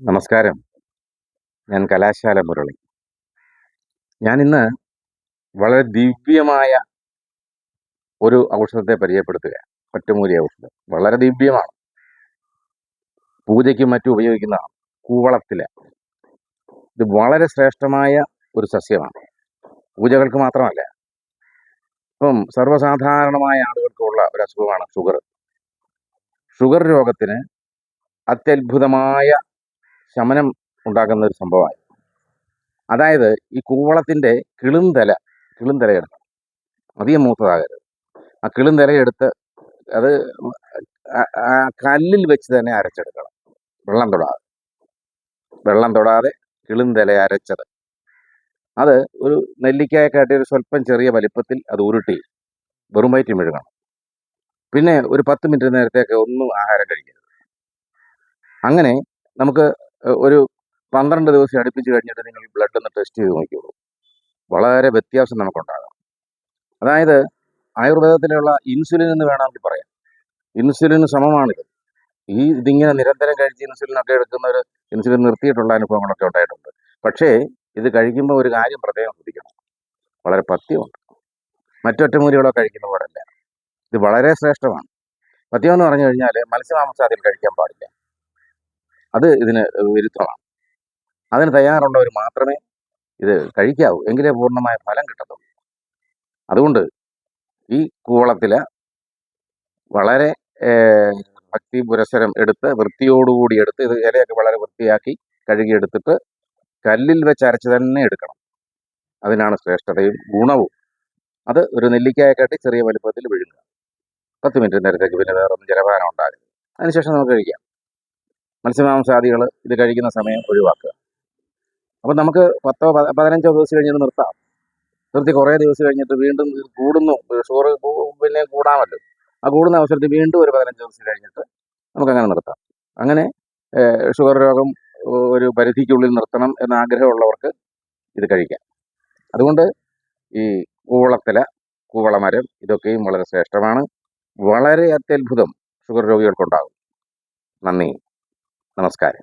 നമസ്കാരം. ഞാൻ കലാശാല മുരളി. ഞാൻ ഇന്ന് വളരെ ദിവ്യമായ ഒരു ഔഷധത്തെ പരിചയപ്പെടുത്തുക. ഒറ്റമൂലി ഔഷധം. വളരെ ദിവ്യമാണ്. പൂജയ്ക്കും മറ്റും ഉപയോഗിക്കുന്നതാണ് കൂവളത്തില. ഇത് വളരെ ശ്രേഷ്ഠമായ ഒരു സസ്യമാണ്. പൂജകൾക്ക് മാത്രമല്ല. ഇപ്പം സർവസാധാരണമായ ആളുകൾക്കുള്ള ഒരു അസുഖമാണ് ഷുഗർ. ഷുഗർ രോഗത്തിന് അത്യത്ഭുതമായ ശമനം ഉണ്ടാക്കുന്ന ഒരു സംഭവമായി. അതായത് ഈ കൂവളത്തിന്റെ കിളുന്തല കിളുന്തല അധികം മൂത്തതാകരുത്. ആ കിളുന്തല എടുത്ത് അത് കല്ലിൽ വെച്ച് തന്നെ അരച്ചെടുക്കണം. വെള്ളം തൊടാതെ. വെള്ളം തൊടാതെ കിളുന്തല അരച്ചത്. അത് ഒരു നെല്ലിക്കായെക്കാട്ടി ഒരു സ്വല്പം ചെറിയ വലിപ്പത്തിൽ അത് ഉരുട്ടി വെറും വയറ്റി മെഴുകണം. പിന്നെ ഒരു പത്ത് മിനിറ്റ് നേരത്തേക്ക് ഒന്നും ആഹാരം കഴിക്കരുത്. അങ്ങനെ നമുക്ക് ഒരു പന്ത്രണ്ട് ദിവസം അടുപ്പിച്ച് കഴിഞ്ഞിട്ട് നിങ്ങൾ ബ്ലഡ് ഒന്ന് ടെസ്റ്റ് ചെയ്ത് നോക്കിയോളൂ വളരെ വ്യത്യാസം നമുക്കുണ്ടാകാം. അതായത് ആയുർവേദത്തിലുള്ള ഇൻസുലിൻ എന്ന് വേണമെങ്കിൽ പറയാം. ഇൻസുലിന് സമമാണിത്. ഈ ഇതിങ്ങനെ നിരന്തരം കഴിച്ച് ഇൻസുലിൻ ഒക്കെ എടുക്കുന്നവർ ഇൻസുലിൻ നിർത്തിയിട്ടുള്ള അനുഭവങ്ങളൊക്കെ ഉണ്ടായിട്ടുണ്ട്. പക്ഷേ ഇത് കഴിക്കുമ്പോൾ ഒരു കാര്യം പ്രത്യേകം ശ്രദ്ധിക്കണം. വളരെ പഥ്യമുണ്ട്. മറ്റൊറ്റമൂലികളോ കഴിക്കുന്ന പോലല്ല. ഇത് വളരെ ശ്രേഷ്ഠമാണ്. പഥ്യം എന്ന് പറഞ്ഞു കഴിഞ്ഞാൽ മത്സ്യമാംസാദികൾ കഴിക്കാൻ പാടില്ല. അത് ഇതിന് വിരുദ്ധമാണ് അതിന് തയ്യാറുള്ളവർ മാത്രമേ ഇത് കഴിക്കാവൂ. എങ്കിലേ പൂർണമായ ഫലം കിട്ടത്തുള്ളൂ. അതുകൊണ്ട് ഈ കൂവളത്തിൽ വളരെ ഭക്തി പുരസരം എടുത്ത് വൃത്തിയോടുകൂടി എടുത്ത് ഇത് ഇലയൊക്കെ വളരെ വൃത്തിയാക്കി കഴുകിയെടുത്തിട്ട് കല്ലിൽ വെച്ച് അരച്ച് തന്നെ എടുക്കണം. അതിനാണ് ശ്രേഷ്ഠതയും ഗുണവും. അത് ഒരു നെല്ലിക്കായ കാട്ടി ചെറിയ വലുപ്പത്തിൽ വിഴുങ്ങുക. പത്ത് മിനിറ്റ് നേരത്തേക്ക് പിന്നെ വേറൊന്നും ജലപാനം ഉണ്ടാകും അതിനുശേഷം നമുക്ക് കഴിക്കാം. മത്സ്യമാംസാദികൾ ഇത് കഴിക്കുന്ന സമയം ഒഴിവാക്കുക. അപ്പം നമുക്ക് പത്തോ പതിനഞ്ചോ ദിവസം കഴിഞ്ഞിട്ട് നിർത്താം. നിർത്തി കുറേ ദിവസം കഴിഞ്ഞിട്ട് വീണ്ടും കൂടുന്നു. ഷുഗർ പിന്നെ കൂടാമല്ലോ. ആ കൂടുന്ന അവസരത്തിൽ വീണ്ടും ഒരു പതിനഞ്ച് ദിവസം കഴിഞ്ഞിട്ട് നമുക്ക് അങ്ങനെ നിർത്താം. അങ്ങനെ ഷുഗർ രോഗം ഒരു പരിധിക്കുള്ളിൽ നിർത്തണം എന്ന ആഗ്രഹമുള്ളവർക്ക് ഇത് കഴിക്കാം. അതുകൊണ്ട് ഈ കൂവളത്തില കൂവളമരം ഇതൊക്കെയും വളരെ ശ്രേഷ്ഠമാണ്. വളരെ അത്യത്ഭുതം ഷുഗർ രോഗികൾക്കുണ്ടാകും. നന്ദി. നമസ്കാരം